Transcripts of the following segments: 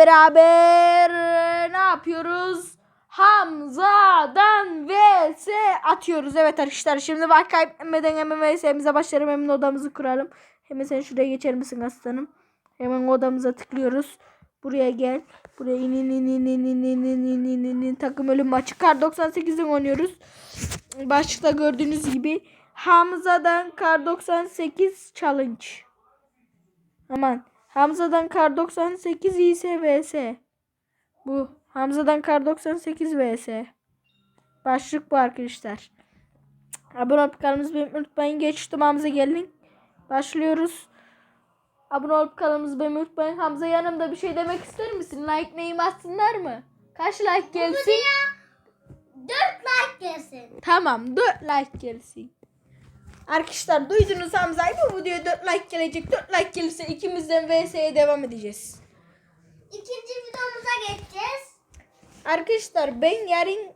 beraber ne yapıyoruz? Hamza'dan vs atıyoruz. Evet arkadaşlar şimdi bak kaybetmeden hemen vs'mize başlayalım. Hemen odamızı kuralım. Hemen sen şuraya geçer misin aslanım? Hemen odamıza tıklıyoruz. Buraya gel. Buraya in in in in in in in in in in in in takım ölüm maçı. Kar 98'den oynuyoruz. Başlıkta gördüğünüz gibi Hamza'dan Kar 98 challenge. Aman. Hamza'dan Kar 98 ise vs. Bu. Hamza'dan Kar 98 vs. Başlık bu arkadaşlar. Abone olup kanalımızı beğenmeyi unutmayın. Geçtim Hamza gelin. Başlıyoruz. Abone olup kanalımızı beğenmeyi unutmayın. Hamza yanımda bir şey demek ister misin? Like neyim atsınlar mı? Kaç like gelsin? 4 like gelsin. Tamam 4 like gelsin. Arkadaşlar duydunuz Hamza'yı bu videoya 4 like gelecek. 4 like gelirse ikimizden vs'ye devam edeceğiz. İkinci videomuza geçeceğiz. Arkadaşlar ben yarın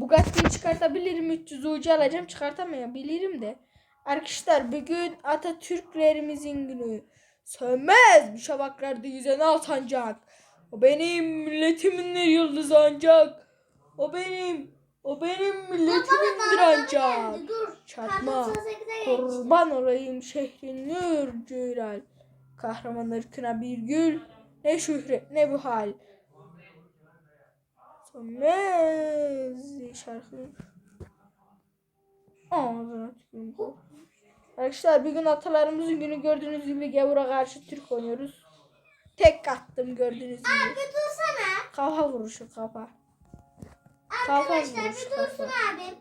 Bugatti'yi çıkartabilirim. 300 ucu alacağım. Çıkartamayabilirim de. Arkadaşlar bugün Atatürklerimizin günü. Sönmez bu şabaklarda yüzen al sancak. O benim milletimin yıldızı ancak. O benim. O benim milletimindir ancak. Dur. Çatma. Kartı 98'e geç. Kurban olayım şehrin nur cüral. Kahraman ırkına bir gül. Ne şöhret ne bu hal. Sönmez şarkı. Ağzına tükürüm. Arkadaşlar bir gün atalarımızın günü gördüğünüz gibi gavura karşı Türk oynuyoruz. Tek attım gördüğünüz gibi. Bir dursana. Kafa vuruşu kafa. Arkadaşlar vuruş bir dursun kafa. abi.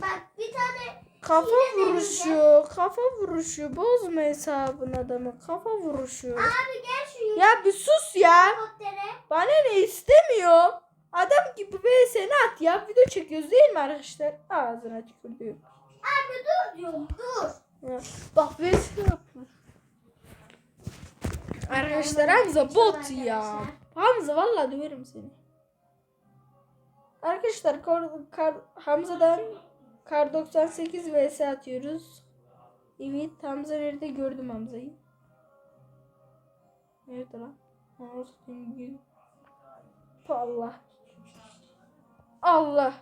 Bak bir tane Kafa vuruşu, kafa vuruşu. Bozma hesabın adamı. Kafa vuruşu. abi gel şu Ya bir sus ya. helikoptere. Bana ne istemiyor. Adam gibi VS'ni at ya. Video çekiyoruz değil mi arkadaşlar? Ağzına tükürdüğüm. Abi dur diyorum dur. Ya, Bak VS yapıyor. Arkadaşlar Hamza bot ya. Hamza vallahi döverim seni. Arkadaşlar kar, kar, Hamza'dan Kar 98 vs atıyoruz. Evet Hamza nerede gördüm Hamza'yı. Nerede lan? Allah. Allah.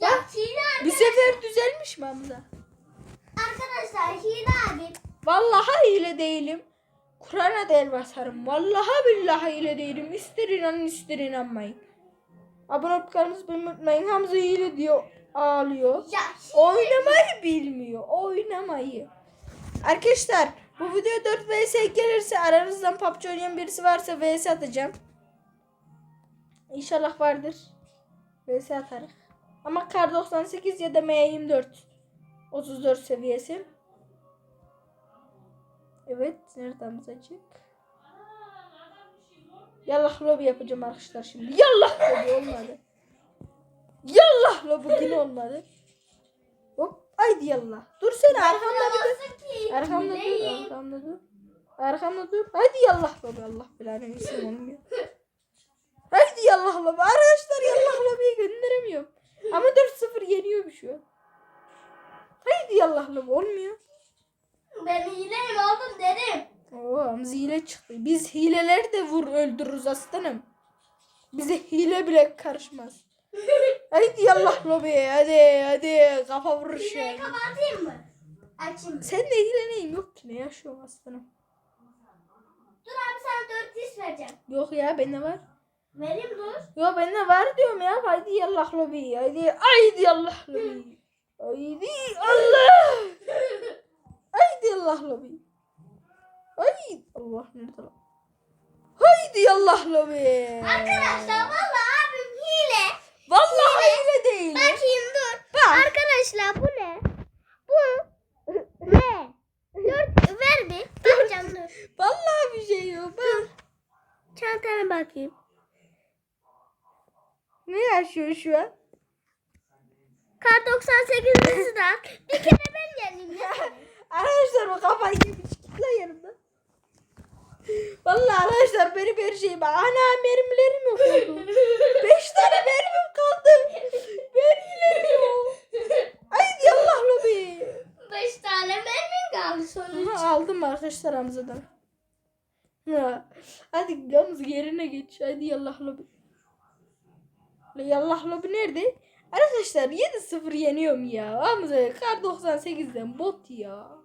Ya Hile Bir sefer düzelmiş mi Hamza? arkadaşlar Hile abi. Vallahi hile değilim. Kur'an'a del basarım. Vallahi billahi hile değilim. İster inanın ister inanmayın. Abone beğenmeyi unutmayın. Hamza hile diyor. Ağlıyor. Ya Oynamayı bilmiyor. Oynamayı. Arkadaşlar bu video 4 vs gelirse aranızdan PUBG oynayan birisi varsa vs atacağım. İnşallah vardır. vs atarız. Ama kar 98 ya da M24. 34 seviyesi. Evet. Nereden açık? Yallah lobi yapacağım arkadaşlar şimdi. Yallah lobi olmadı. Yallah lobi yine olmadı. Hop. Haydi yallah. Dur sen arkamda bir dur. Arkamda dur. Arkamda dur. Arkamda dur. Haydi yallah lobi. Allah belanı versin olmuyor. Haydi yallah lobi. Arkadaşlar yallah lobiyi gönderemiyorum. Ama 4-0 yeniyor şu an. Haydi yallah lobi olmuyor. Ben hileyim oğlum dedim. Hamza hile çıktı. Biz hileleri de vur öldürürüz aslanım. Bize hile bile karışmaz. Haydi yallah lobi hadi hadi kafa vuruş Hileyi kapatayım mı? Açayım. Sen de hile neyim yok ki ne yaşıyorum aslanım. Dur abi sana 400 vereceğim. Yok ya bende var. Vereyim dur. Yok bende var diyorum ya. Haydi yallah lobi haydi haydi yallah lobi. Haydi Allah. Haydi yallah lobi. Haydi Allah nerede lan? Haydi yallah lobi. Arkadaşlar valla abim hile. Vallahi hile değil. Bakayım dur. Bak. Arkadaşlar bu ne? Bu ne? Dört ver bir. Bakacağım dur. Vallahi bir şey yok. Bak. Çantana bakayım. Ne yaşıyor şu an? Kar 98'imizi de. Bir kere ben geleyim ya. Arkadaşlar bu kafayı yemiş. Git lan yanımda. Vallahi arkadaşlar benim her şeyim. Ana mermilerim yok oldu. Beş tane mermim kaldı. Mermilerim yok. Haydi yallah lobi. Beş tane mermin kaldı sonuç. Aha, aldım arkadaşlar Hamza'dan. Ha. Hadi yalnız yerine geç. Hadi yallah lobi. La Yallah lobi nerede? Arkadaşlar 7-0 yeniyorum ya. Hamza kar 98'den bot ya.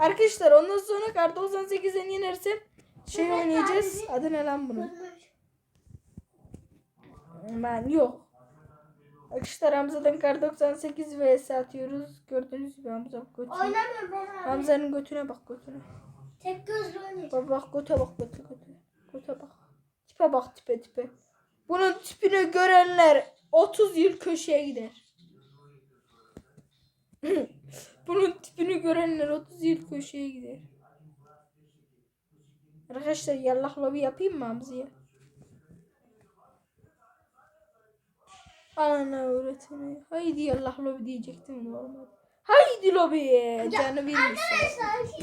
Arkadaşlar ondan sonra kar 98'den yenersem şey oynayacağız. Adı ne lan bunun? Ben yok. Arkadaşlar Hamza'dan kar 98 vs atıyoruz. Gördüğünüz gibi Hamza götüne. Oynamıyorum ben abi. Hamza'nın götüne bak götüne. Tek gözlü oynayacağım. Bak bak göte bak göte göte. Göte bak. Tipe bak tipe tipe. Bunun tipini görenler 30 yıl köşeye gider. Bunun tipini görenler 30 yıl köşeye gider. Arkadaşlar yallah lobi yapayım mı Hamzi'ye? Ana öğretmeni. Haydi yallah lobi diyecektim normal. Haydi lobiye. Canı bilmiş. Arkadaşlar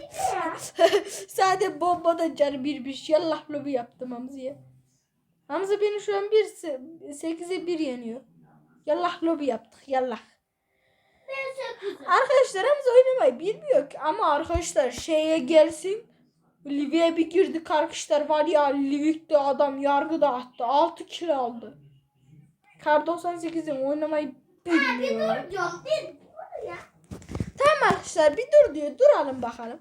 şimdi. Sade bombada canı birmiş. Yallah lobi yaptım Hamza'ya. Hamza beni şu an 1 8'e 1 yeniyor. Yallah lobi yaptık. Yallah. Arkadaşlar Hamza oynamayı bilmiyor ki. Ama arkadaşlar şeye gelsin. Livik'e bir girdik arkadaşlar var ya Livik'te adam yargı dağıttı. 6 kilo aldı. Kar 98'in oynamayı bilmiyor. Yok bir dur ya. Tamam arkadaşlar bir dur diyor. Duralım bakalım.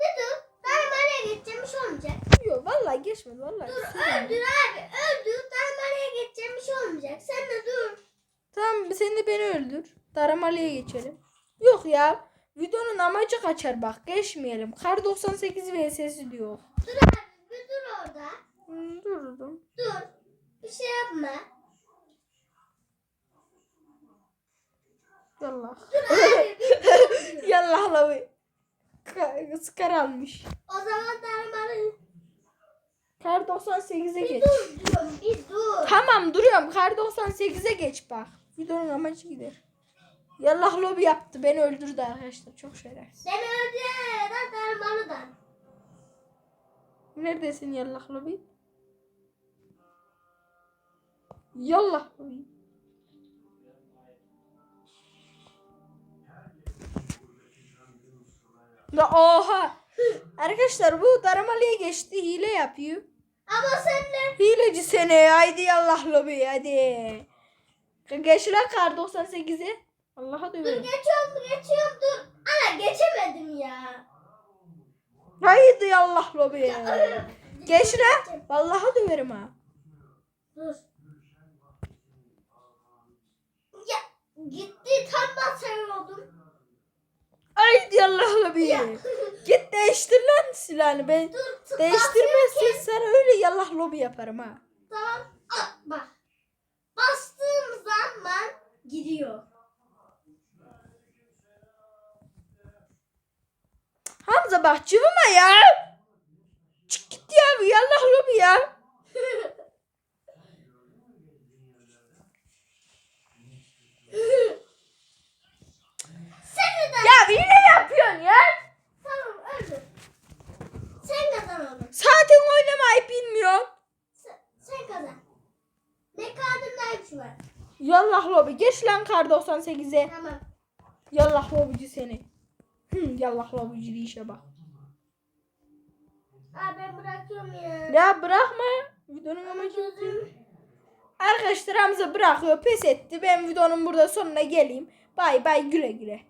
Bir dur. Ben nereye geçeceğim bir şey olmayacak. Yok vallahi geçmedi vallahi. Dur Sorun. öldür abi öldür. Nereye geçeceğim bir şey olmayacak. Sen de dur. Tamam sen de beni öldür. Daramalı'ya geçelim. Yok ya. Videonun amacı kaçar bak. Geçmeyelim. Kar 98 vs diyor. Dur abi bir dur orada. Hmm, durdum. Dur. Bir şey yapma. Yallah. Dur abi bir dur. Yallah la Skar almış. o zaman darmalı. Kar 98'e geç. Dur diyorum bir dur. Tamam duruyorum. Kar 98'e geç bak. Videonun amacı gider. Yallah lobi yaptı. Beni öldürdü arkadaşlar. Çok şerefsiz. Seni öldürene da darmalıdan. Neredesin yallah lobi? Yallah lobi. La oha. Arkadaşlar bu daramalıya geçti. Hile yapıyor. Ama sen de Hileci seni. Haydi yallah lobi hadi. Geç lan kar 98'e. Allah'a dur döverim. geçiyorum geçiyorum dur. Ana geçemedim ya. Haydi yallah lobi. Geç lan. Vallahi döverim ha. Dur. Ya gitti tam basıyordum. Haydi yallah lobi. Git değiştir lan silahını. Ben Dur değiştirmezsen sana öyle yallah lobi yaparım ha. Tamam. Bak. Bastığım zaman gidiyor. Hamza bak cıvıma ya. Çık git ya yallah lobi ya. Ya hile yapıyorsun ya. Tamam. Sen kazan onu. Zaten oynamayı bilmiyorsun. Sen, sen kazan. Ne kadınlar şu var. Yallah lobi. Geç lan kar 98'e. Tamam. Yallah lobici seni. Hı, yallah lobici işe bak. Aa, ben bırakıyorum ya. Ya bırakma. Videonun amacı. Arkadaşlar Hamza bırakıyor. Pes etti. Ben videonun burada sonuna geleyim. Bay bay güle güle.